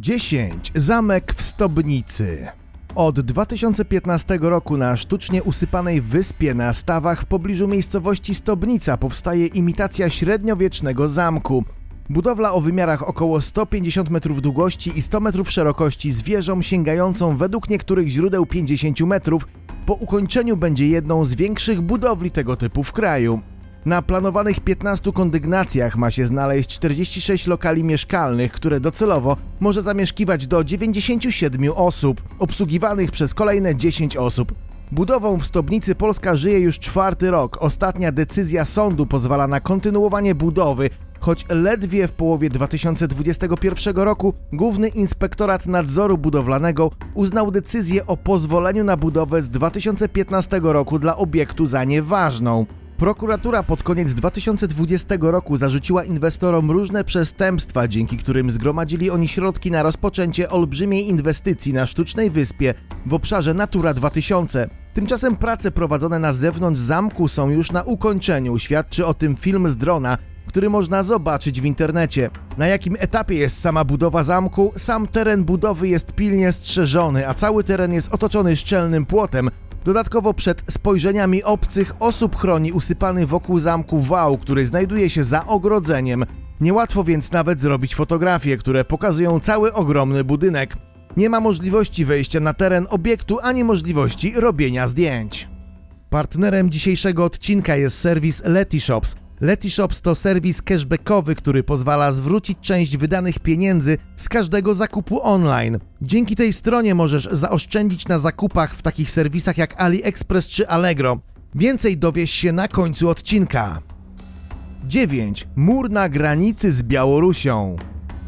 10. Zamek w Stobnicy. Od 2015 roku na sztucznie usypanej wyspie na stawach w pobliżu miejscowości Stobnica powstaje imitacja średniowiecznego zamku. Budowla o wymiarach około 150 metrów długości i 100 metrów szerokości z wieżą sięgającą według niektórych źródeł 50 metrów po ukończeniu będzie jedną z większych budowli tego typu w kraju. Na planowanych 15 kondygnacjach ma się znaleźć 46 lokali mieszkalnych, które docelowo może zamieszkiwać do 97 osób, obsługiwanych przez kolejne 10 osób. Budową w Stobnicy Polska żyje już czwarty rok. Ostatnia decyzja sądu pozwala na kontynuowanie budowy, choć ledwie w połowie 2021 roku Główny Inspektorat Nadzoru Budowlanego uznał decyzję o pozwoleniu na budowę z 2015 roku dla obiektu za nieważną. Prokuratura pod koniec 2020 roku zarzuciła inwestorom różne przestępstwa, dzięki którym zgromadzili oni środki na rozpoczęcie olbrzymiej inwestycji na sztucznej wyspie w obszarze Natura 2000. Tymczasem prace prowadzone na zewnątrz zamku są już na ukończeniu. Świadczy o tym film z drona, który można zobaczyć w internecie. Na jakim etapie jest sama budowa zamku? Sam teren budowy jest pilnie strzeżony, a cały teren jest otoczony szczelnym płotem. Dodatkowo przed spojrzeniami obcych osób chroni usypany wokół zamku wał, który znajduje się za ogrodzeniem. Niełatwo więc nawet zrobić fotografie, które pokazują cały ogromny budynek. Nie ma możliwości wejścia na teren obiektu ani możliwości robienia zdjęć. Partnerem dzisiejszego odcinka jest serwis Letyshops. Letyshops to serwis cashbackowy, który pozwala zwrócić część wydanych pieniędzy z każdego zakupu online. Dzięki tej stronie możesz zaoszczędzić na zakupach w takich serwisach jak AliExpress czy Allegro. Więcej dowiesz się na końcu odcinka. 9. Mur na granicy z Białorusią.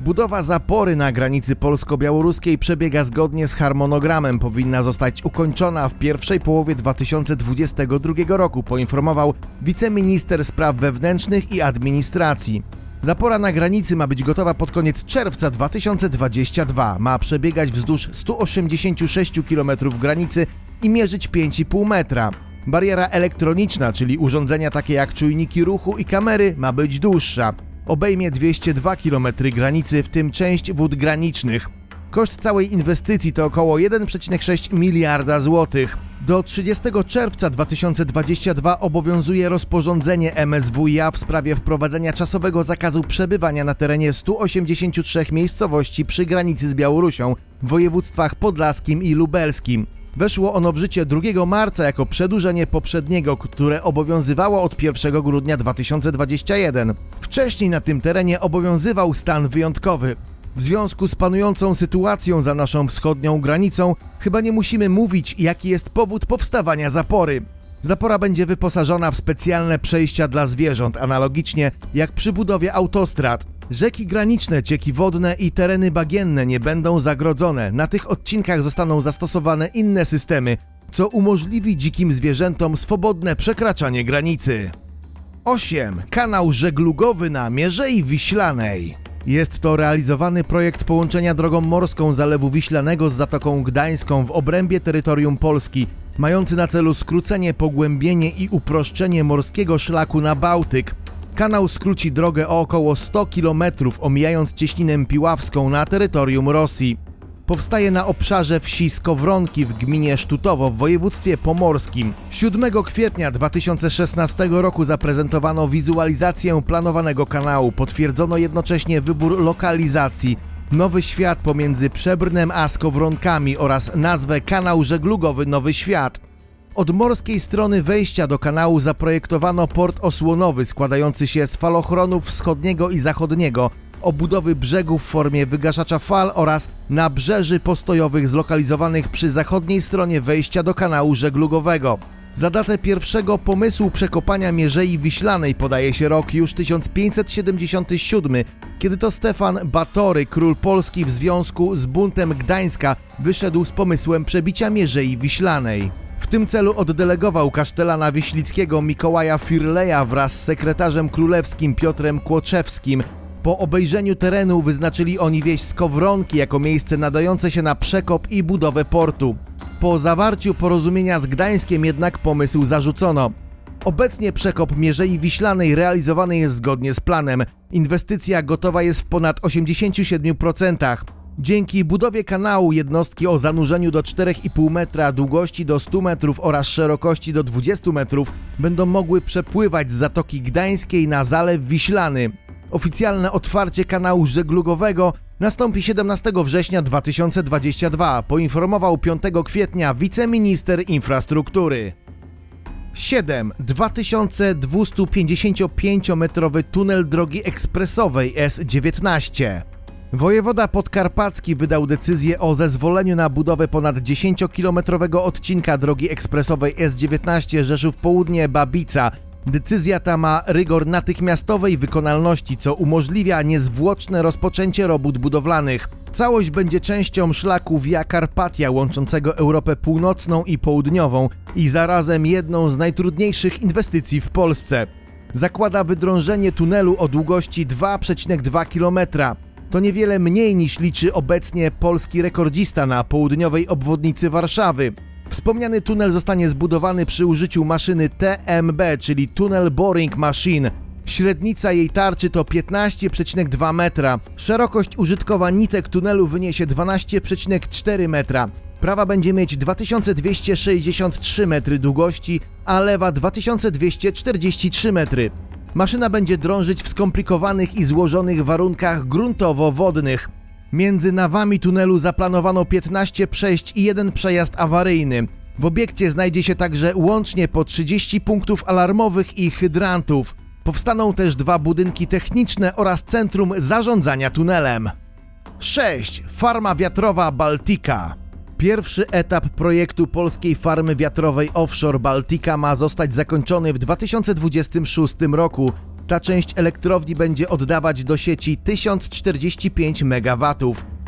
Budowa zapory na granicy polsko-białoruskiej przebiega zgodnie z harmonogramem. Powinna zostać ukończona w pierwszej połowie 2022 roku, poinformował wiceminister spraw wewnętrznych i administracji. Zapora na granicy ma być gotowa pod koniec czerwca 2022. Ma przebiegać wzdłuż 186 km granicy i mierzyć 5,5 metra. Bariera elektroniczna, czyli urządzenia takie jak czujniki ruchu i kamery, ma być dłuższa. Obejmie 202 km granicy, w tym część wód granicznych. Koszt całej inwestycji to około 1,6 miliarda złotych. Do 30 czerwca 2022 obowiązuje rozporządzenie MSWiA w sprawie wprowadzenia czasowego zakazu przebywania na terenie 183 miejscowości przy granicy z Białorusią w województwach podlaskim i lubelskim. Weszło ono w życie 2 marca jako przedłużenie poprzedniego, które obowiązywało od 1 grudnia 2021. Wcześniej na tym terenie obowiązywał stan wyjątkowy. W związku z panującą sytuacją za naszą wschodnią granicą, chyba nie musimy mówić, jaki jest powód powstawania zapory. Zapora będzie wyposażona w specjalne przejścia dla zwierząt, analogicznie jak przy budowie autostrad. Rzeki graniczne, cieki wodne i tereny bagienne nie będą zagrodzone. Na tych odcinkach zostaną zastosowane inne systemy, co umożliwi dzikim zwierzętom swobodne przekraczanie granicy. 8. Kanał żeglugowy na Mierzei Wiślanej. Jest to realizowany projekt połączenia drogą morską Zalewu Wiślanego z Zatoką Gdańską w obrębie terytorium Polski, mający na celu skrócenie, pogłębienie i uproszczenie morskiego szlaku na Bałtyk. Kanał skróci drogę o około 100 km, omijając cieśninę Piławską na terytorium Rosji. Powstaje na obszarze wsi Skowronki w gminie Sztutowo w województwie pomorskim. 7 kwietnia 2016 roku zaprezentowano wizualizację planowanego kanału. Potwierdzono jednocześnie wybór lokalizacji. Nowy Świat pomiędzy Przebrnem a Skowronkami oraz nazwę Kanał Żeglugowy Nowy Świat. Od morskiej strony wejścia do kanału zaprojektowano port osłonowy składający się z falochronów wschodniego i zachodniego, obudowy brzegów w formie wygaszacza fal oraz nabrzeży postojowych zlokalizowanych przy zachodniej stronie wejścia do kanału żeglugowego. Za datę pierwszego pomysłu przekopania Mierzei Wiślanej podaje się rok już 1577, kiedy to Stefan Batory, król Polski w związku z buntem Gdańska, wyszedł z pomysłem przebicia Mierzei Wiślanej. Tym celu oddelegował kasztelana wiślickiego Mikołaja Firleja wraz z sekretarzem królewskim Piotrem Kłoczewskim. Po obejrzeniu terenu wyznaczyli oni wieś Skowronki jako miejsce nadające się na przekop i budowę portu. Po zawarciu porozumienia z Gdańskiem jednak pomysł zarzucono. Obecnie przekop Mierzei Wiślanej realizowany jest zgodnie z planem. Inwestycja gotowa jest w ponad 87%. Dzięki budowie kanału jednostki o zanurzeniu do 4,5 metra, długości do 100 metrów oraz szerokości do 20 metrów będą mogły przepływać z Zatoki Gdańskiej na Zalew Wiślany. Oficjalne otwarcie kanału żeglugowego nastąpi 17 września 2022, poinformował 5 kwietnia wiceminister infrastruktury. 7. 2255-metrowy tunel drogi ekspresowej S19. Wojewoda podkarpacki wydał decyzję o zezwoleniu na budowę ponad 10-kilometrowego odcinka drogi ekspresowej S19 Rzeszów Południe Babica. Decyzja ta ma rygor natychmiastowej wykonalności, co umożliwia niezwłoczne rozpoczęcie robót budowlanych. Całość będzie częścią szlaku Via Carpatia łączącego Europę Północną i Południową i zarazem jedną z najtrudniejszych inwestycji w Polsce. Zakłada wydrążenie tunelu o długości 2,2 km. To niewiele mniej niż liczy obecnie polski rekordzista na południowej obwodnicy Warszawy. Wspomniany tunel zostanie zbudowany przy użyciu maszyny TMB, czyli Tunnel Boring Machine. Średnica jej tarczy to 15,2 metra. Szerokość użytkowa nitek tunelu wyniesie 12,4 metra. Prawa będzie mieć 2263 metry długości, a lewa 2243 metry. Maszyna będzie drążyć w skomplikowanych i złożonych warunkach gruntowo-wodnych. Między nawami tunelu zaplanowano 15 przejść i jeden przejazd awaryjny. W obiekcie znajdzie się także łącznie po 30 punktów alarmowych i hydrantów. Powstaną też dwa budynki techniczne oraz centrum zarządzania tunelem. 6. Farma wiatrowa Baltica. Pierwszy etap projektu polskiej farmy wiatrowej offshore Baltica ma zostać zakończony w 2026 roku. Ta część elektrowni będzie oddawać do sieci 1045 MW.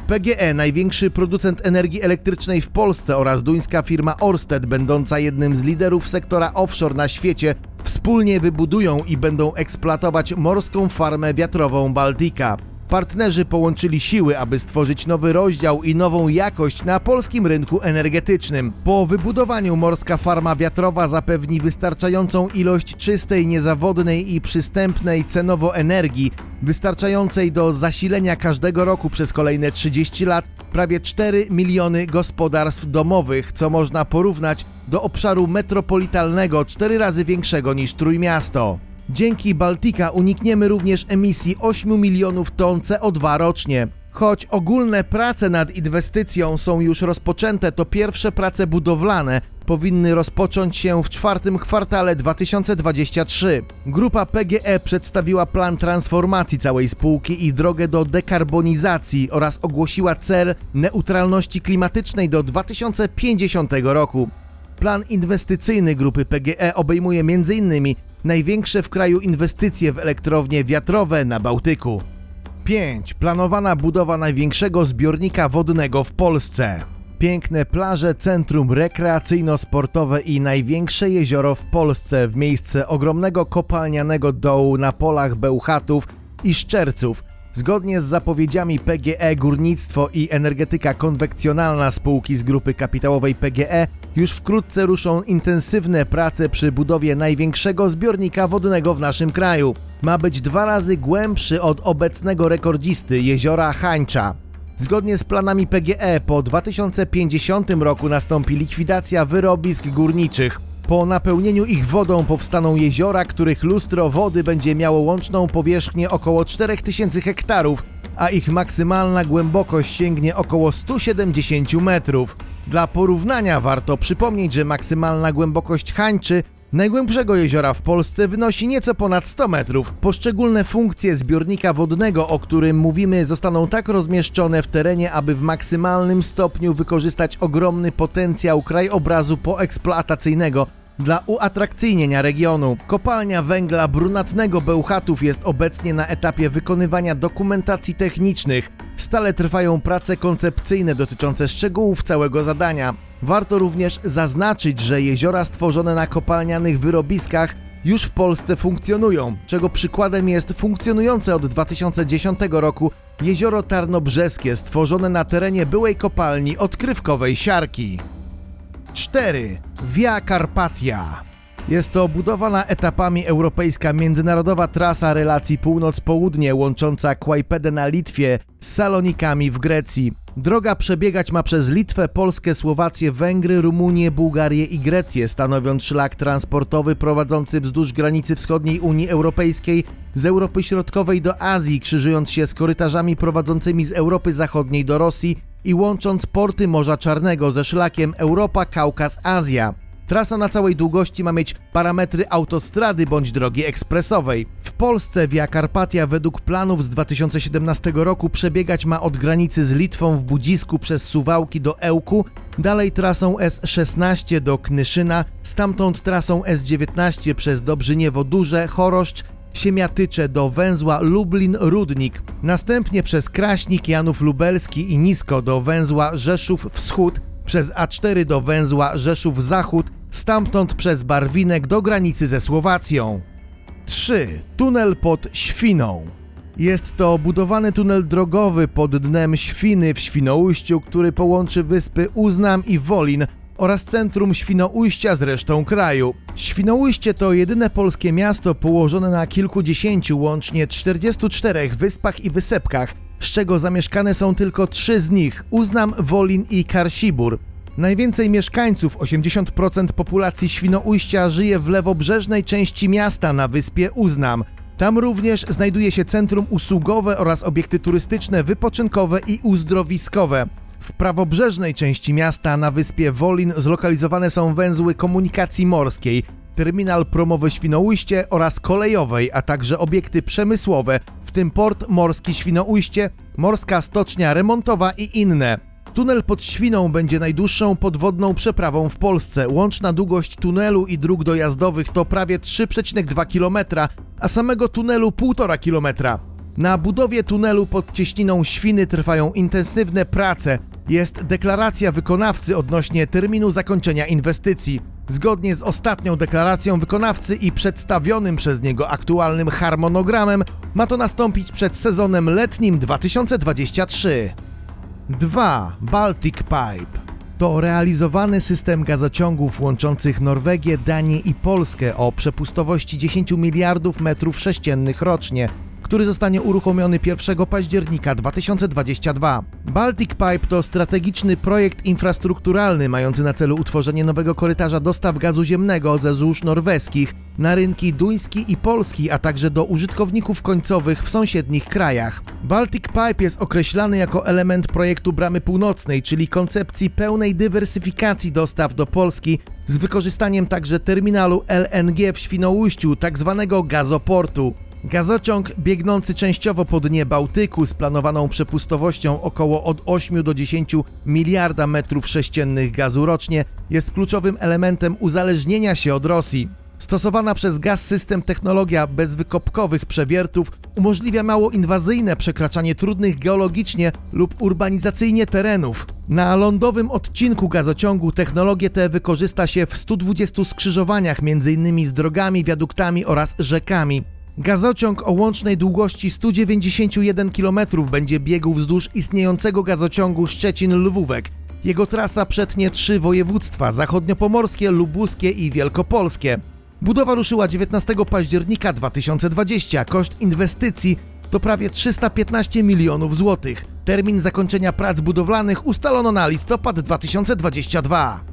PGE, największy producent energii elektrycznej w Polsce oraz duńska firma Orsted, będąca jednym z liderów sektora offshore na świecie, wspólnie wybudują i będą eksploatować morską farmę wiatrową Baltica. Partnerzy połączyli siły, aby stworzyć nowy rozdział i nową jakość na polskim rynku energetycznym. Po wybudowaniu morska farma wiatrowa zapewni wystarczającą ilość czystej, niezawodnej i przystępnej cenowo energii, wystarczającej do zasilenia każdego roku przez kolejne 30 lat prawie 4 miliony gospodarstw domowych, co można porównać do obszaru metropolitalnego 4 razy większego niż Trójmiasto. Dzięki Baltika unikniemy również emisji 8 milionów ton CO2 rocznie. Choć ogólne prace nad inwestycją są już rozpoczęte, to pierwsze prace budowlane powinny rozpocząć się w czwartym kwartale 2023. Grupa PGE przedstawiła plan transformacji całej spółki i drogę do dekarbonizacji oraz ogłosiła cel neutralności klimatycznej do 2050 roku. Plan inwestycyjny grupy PGE obejmuje m.in. największe w kraju inwestycje w elektrownie wiatrowe na Bałtyku. 5. Planowana budowa największego zbiornika wodnego w Polsce. Piękne plaże, centrum rekreacyjno-sportowe i największe jezioro w Polsce w miejsce ogromnego kopalnianego dołu na polach Bełchatów i Szczerców. Zgodnie z zapowiedziami PGE Górnictwo i Energetyka Konwekcjonalna spółki z grupy kapitałowej PGE już wkrótce ruszą intensywne prace przy budowie największego zbiornika wodnego w naszym kraju. Ma być dwa razy głębszy od obecnego rekordzisty jeziora Hańcza. Zgodnie z planami PGE po 2050 roku nastąpi likwidacja wyrobisk górniczych. Po napełnieniu ich wodą powstaną jeziora, których lustro wody będzie miało łączną powierzchnię około 4000 hektarów, a ich maksymalna głębokość sięgnie około 170 metrów. Dla porównania warto przypomnieć, że maksymalna głębokość Hańczy Najgłębszego jeziora w Polsce wynosi nieco ponad 100 metrów. Poszczególne funkcje zbiornika wodnego, o którym mówimy, zostaną tak rozmieszczone w terenie, aby w maksymalnym stopniu wykorzystać ogromny potencjał krajobrazu poeksploatacyjnego dla uatrakcyjnienia regionu. Kopalnia węgla brunatnego Bełchatów jest obecnie na etapie wykonywania dokumentacji technicznych. Stale trwają prace koncepcyjne dotyczące szczegółów całego zadania. Warto również zaznaczyć, że jeziora stworzone na kopalnianych wyrobiskach już w Polsce funkcjonują, czego przykładem jest funkcjonujące od 2010 roku jezioro Tarnobrzeskie stworzone na terenie byłej kopalni odkrywkowej Siarki. 4. Via Carpatia. Jest to budowana etapami europejska międzynarodowa trasa relacji północ-południe łącząca Kłajpedę na Litwie z Salonikami w Grecji. Droga przebiegać ma przez Litwę, Polskę, Słowację, Węgry, Rumunię, Bułgarię i Grecję, stanowiąc szlak transportowy prowadzący wzdłuż granicy wschodniej Unii Europejskiej z Europy Środkowej do Azji, krzyżując się z korytarzami prowadzącymi z Europy Zachodniej do Rosji i łącząc porty Morza Czarnego ze szlakiem Europa, Kaukaz, Azja. Trasa na całej długości ma mieć parametry autostrady bądź drogi ekspresowej. W Polsce Via Carpatia według planów z 2017 roku przebiegać ma od granicy z Litwą w Budzisku przez Suwałki do Ełku, dalej trasą S16 do Knyszyna, stamtąd trasą S19 przez Dobrzyniewo Duże, Choroszcz, Siemiatycze do węzła Lublin-Rudnik, następnie przez Kraśnik, Janów Lubelski i Nisko do węzła Rzeszów Wschód, przez A4 do węzła Rzeszów Zachód, stamtąd przez Barwinek do granicy ze Słowacją. 3. Tunel pod Świną. Jest to budowany tunel drogowy pod dnem Świny w Świnoujściu, który połączy wyspy Uznam i Wolin oraz centrum Świnoujścia z resztą kraju. Świnoujście to jedyne polskie miasto położone na kilkudziesięciu, łącznie 44 wyspach i wysepkach, z czego zamieszkane są tylko trzy z nich Uznam, Wolin i Karsibór. Najwięcej mieszkańców, 80% populacji Świnoujścia żyje w lewobrzeżnej części miasta na wyspie Uznam. Tam również znajduje się centrum usługowe oraz obiekty turystyczne, wypoczynkowe i uzdrowiskowe. W prawobrzeżnej części miasta na wyspie Wolin zlokalizowane są węzły komunikacji morskiej, terminal promowy Świnoujście oraz kolejowej, a także obiekty przemysłowe, w tym port morski Świnoujście, morska stocznia remontowa i inne. Tunel pod Świną będzie najdłuższą podwodną przeprawą w Polsce. Łączna długość tunelu i dróg dojazdowych to prawie 3,2 km, a samego tunelu 1,5 km. Na budowie tunelu pod cieśniną Świny trwają intensywne prace. Jest deklaracja wykonawcy odnośnie terminu zakończenia inwestycji. Zgodnie z ostatnią deklaracją wykonawcy i przedstawionym przez niego aktualnym harmonogramem, ma to nastąpić przed sezonem letnim 2023. 2. Baltic Pipe to realizowany system gazociągów łączących Norwegię, Danię i Polskę o przepustowości 10 miliardów metrów sześciennych rocznie, który zostanie uruchomiony 1 października 2022. Baltic Pipe to strategiczny projekt infrastrukturalny mający na celu utworzenie nowego korytarza dostaw gazu ziemnego ze złóż norweskich na rynki duński i polski, a także do użytkowników końcowych w sąsiednich krajach. Baltic Pipe jest określany jako element projektu Bramy Północnej, czyli koncepcji pełnej dywersyfikacji dostaw do Polski z wykorzystaniem także terminalu LNG w Świnoujściu, tak zwanego gazoportu. Gazociąg biegnący częściowo po dnie Bałtyku z planowaną przepustowością około od 8 do 10 miliarda metrów sześciennych gazu rocznie jest kluczowym elementem uzależnienia się od Rosji. Stosowana przez gaz system technologia bezwykopkowych przewiertów umożliwia mało inwazyjne przekraczanie trudnych geologicznie lub urbanizacyjnie terenów. Na lądowym odcinku gazociągu technologię tę wykorzysta się w 120 skrzyżowaniach m.in. z drogami, wiaduktami oraz rzekami. Gazociąg o łącznej długości 191 km będzie biegł wzdłuż istniejącego gazociągu Szczecin-Lwówek. Jego trasa przetnie trzy województwa: zachodniopomorskie, lubuskie i wielkopolskie. Budowa ruszyła 19 października 2020. Koszt inwestycji to prawie 315 milionów złotych. Termin zakończenia prac budowlanych ustalono na listopad 2022.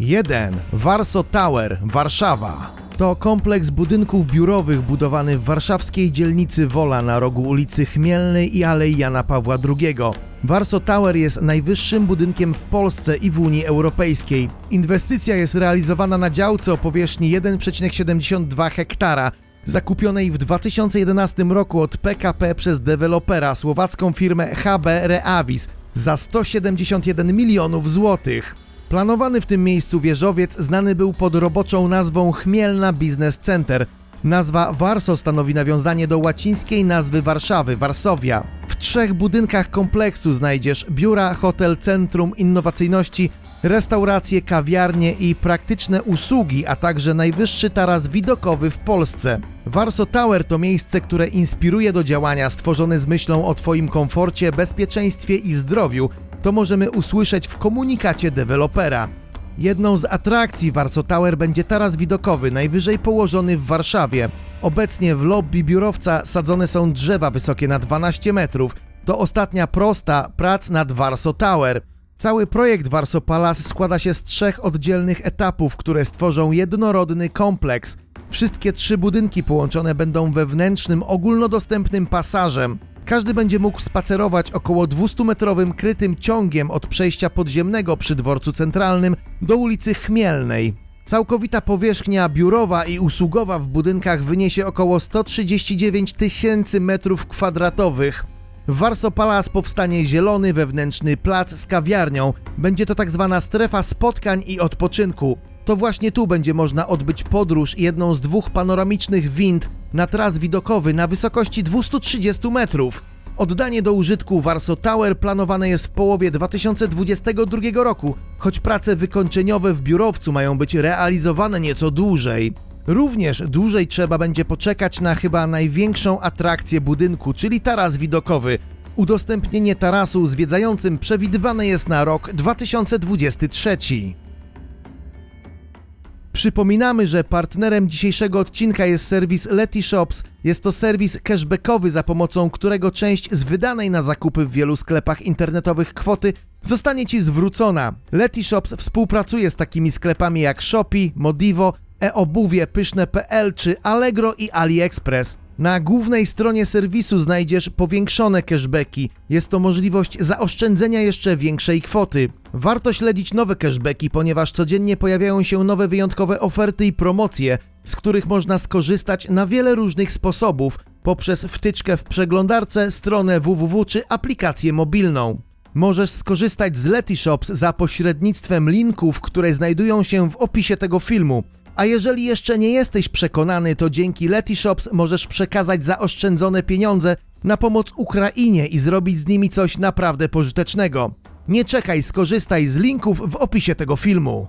1. Warso Tower, Warszawa. To kompleks budynków biurowych budowany w warszawskiej dzielnicy Wola na rogu ulicy Chmielnej i Alei Jana Pawła II. Warso Tower jest najwyższym budynkiem w Polsce i w Unii Europejskiej. Inwestycja jest realizowana na działce o powierzchni 1,72 hektara, zakupionej w 2011 roku od PKP przez dewelopera słowacką firmę HB Reavis za 171 milionów złotych. Planowany w tym miejscu wieżowiec znany był pod roboczą nazwą Chmielna Business Center. Nazwa Warso stanowi nawiązanie do łacińskiej nazwy Warszawy, Varsovia. W trzech budynkach kompleksu znajdziesz biura, hotel, centrum innowacyjności, restauracje, kawiarnie i praktyczne usługi, a także najwyższy taras widokowy w Polsce. Warso Tower to miejsce, które inspiruje do działania, stworzone z myślą o Twoim komforcie, bezpieczeństwie i zdrowiu, to możemy usłyszeć w komunikacie dewelopera. Jedną z atrakcji Warso Tower będzie taras widokowy, najwyżej położony w Warszawie. Obecnie w lobby biurowca sadzone są drzewa wysokie na 12 metrów. To ostatnia prosta prac nad Warsaw Tower. Cały projekt Warsaw Palace składa się z trzech oddzielnych etapów, które stworzą jednorodny kompleks. Wszystkie trzy budynki połączone będą wewnętrznym, ogólnodostępnym pasażem. Każdy będzie mógł spacerować około 200-metrowym krytym ciągiem od przejścia podziemnego przy dworcu centralnym do ulicy Chmielnej. Całkowita powierzchnia biurowa i usługowa w budynkach wyniesie około 139 tysięcy metrów kwadratowych. W Warsaw Palace powstanie zielony wewnętrzny plac z kawiarnią. Będzie to tak zwana strefa spotkań i odpoczynku. To właśnie tu będzie można odbyć podróż jedną z dwóch panoramicznych wind na tras widokowy na wysokości 230 metrów. Oddanie do użytku Warsaw Tower planowane jest w połowie 2022 roku, choć prace wykończeniowe w biurowcu mają być realizowane nieco dłużej. Również dłużej trzeba będzie poczekać na chyba największą atrakcję budynku, czyli taras widokowy. Udostępnienie tarasu zwiedzającym przewidywane jest na rok 2023. Przypominamy, że partnerem dzisiejszego odcinka jest serwis Leti Shops. Jest to serwis cashbackowy, za pomocą którego część z wydanej na zakupy w wielu sklepach internetowych kwoty zostanie Ci zwrócona. Leti Shops współpracuje z takimi sklepami jak Shopee, Modivo, e-obuwie, pyszne.pl czy Allegro i AliExpress. Na głównej stronie serwisu znajdziesz powiększone cashbacki. Jest to możliwość zaoszczędzenia jeszcze większej kwoty. Warto śledzić nowe cashbacki, ponieważ codziennie pojawiają się nowe wyjątkowe oferty i promocje, z których można skorzystać na wiele różnych sposobów, poprzez wtyczkę w przeglądarce, stronę www czy aplikację mobilną. Możesz skorzystać z Letyshops za pośrednictwem linków, które znajdują się w opisie tego filmu. A jeżeli jeszcze nie jesteś przekonany, to dzięki Letyshops możesz przekazać zaoszczędzone pieniądze na pomoc Ukrainie i zrobić z nimi coś naprawdę pożytecznego. Nie czekaj, skorzystaj z linków w opisie tego filmu.